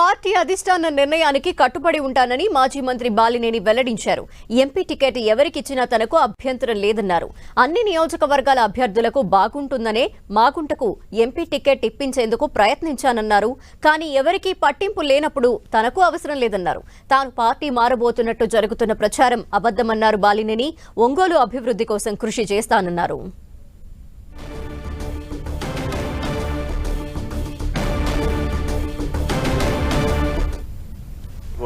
Party అధిష్టాన నిర్ణయానికి కట్టుబడి ఉంటానని మాజీ మంత్రి బాలినేని వెల్లడించారు. ఎంపీ టికెట్ ఎవరికిచ్చినా తనకు అభ్యంతరం లేదన్నారు. అన్ని నియోజకవర్గాల అభ్యర్థులకు బాగుంటుందనే మాగుంటకు ఎంపీ టికెట్ ఇప్పించేందుకు ప్రయత్నించానన్నారు. కానీ ఎవరికీ పట్టింపు లేనప్పుడు తనకు అవసరం లేదన్నారు. తాను పార్టీ మారబోతున్నట్టు జరుగుతున్న ప్రచారం అబద్దమన్నారు బాలినేని. ఒంగోలు అభివృద్ధి కోసం కృషి చేస్తానన్నారు.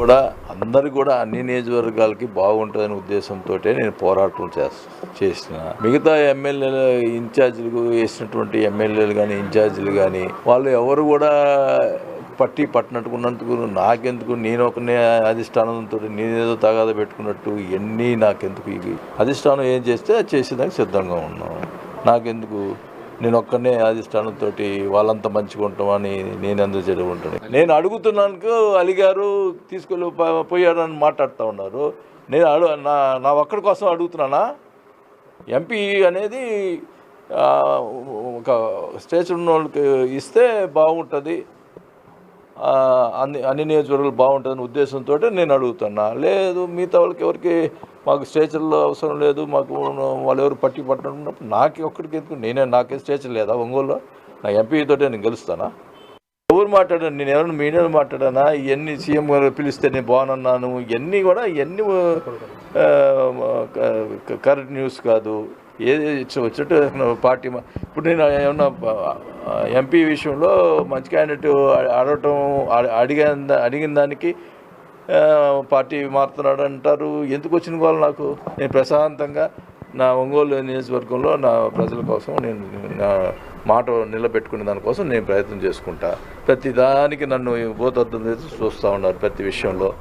కూడా అందరు కూడా అన్ని నియోజకవర్గాలకి బాగుంటుందనే ఉద్దేశంతో నేను పోరాటం చేస్తా చేసిన. మిగతా ఎమ్మెల్యేలు ఇన్ఛార్జీలు వేసినటువంటి ఎమ్మెల్యేలు కానీ ఇన్ఛార్జీలు కానీ వాళ్ళు ఎవరు కూడా పట్టి పట్టినట్టుకున్నందుకు నాకెందుకు? నేను ఒకనే అధిష్టానంతో నేనేదో తగాద పెట్టుకున్నట్టు ఇవన్నీ నాకెందుకు? ఇవి అధిష్టానం ఏం చేస్తే అది చేసేదానికి సిద్ధంగా ఉన్నాను నాకెందుకు? నేను ఒక్కనే అధిష్టానంతో వాళ్ళంతా మంచిగా ఉంటామని నేను ఎందుకు చెడుకుంటాను నేను అడుగుతున్నాను అలిగారు తీసుకెళ్ళి పో- పోయారని మాట్లాడుతూ ఉన్నారు. నేను అడు నా నా ఒక్కడి కోసం అడుగుతున్నానా? ఎంపీ అనేది ఒక స్టేషన్ ఉన్న వాళ్ళకి ఇస్తే బాగుంటుంది. అన్ని అన్ని నియోజకవర్గాలు బాగుంటుందని ఉద్దేశంతో నేను అడుగుతున్నా. లేదు మిగతా వాళ్ళకి ఎవరికి మాకు స్టేచర్లో అవసరం లేదు మాకు వాళ్ళు ఎవరు పట్టి పట్టినప్పుడు నాకు ఒక్కడికి ఎందుకు? నేనే నాకే స్టేషన్ లేదా ఒంగోలులో? నా ఎంపీ తోటే నేను గెలుస్తానా? ఎవరు మాట్లాడాను నేను ఎవరైనా మీడియాలో మాట్లాడానా? ఇవన్నీ సీఎం గారు పిలిస్తే నేను బాగున్నాను. ఇవన్నీ కూడా ఇవన్నీ కరెక్ట్ న్యూస్ కాదు. ఏది ఇచ్చి వచ్చినట్టు పార్టీ మా- ఇప్పుడు నేను ఏమన్నా ఎంపీ విషయంలో మంచి క్యాండిడేట్ అడగటం అడిగిన అడిగిన దానికి పార్టీ మారుతున్నాడు అంటారు. ఎందుకు వచ్చిన వాళ్ళు నాకు? నేను ప్రశాంతంగా నా ఒంగోలు నియోజకవర్గంలో నా ప్రజల కోసం నేను నా మాట నిలబెట్టుకునే దానికోసం నేను ప్రయత్నం చేసుకుంటా. ప్రతి దానికి నన్ను భూతత్వం చేసి చూస్తూ ఉన్నారు ప్రతి విషయంలో.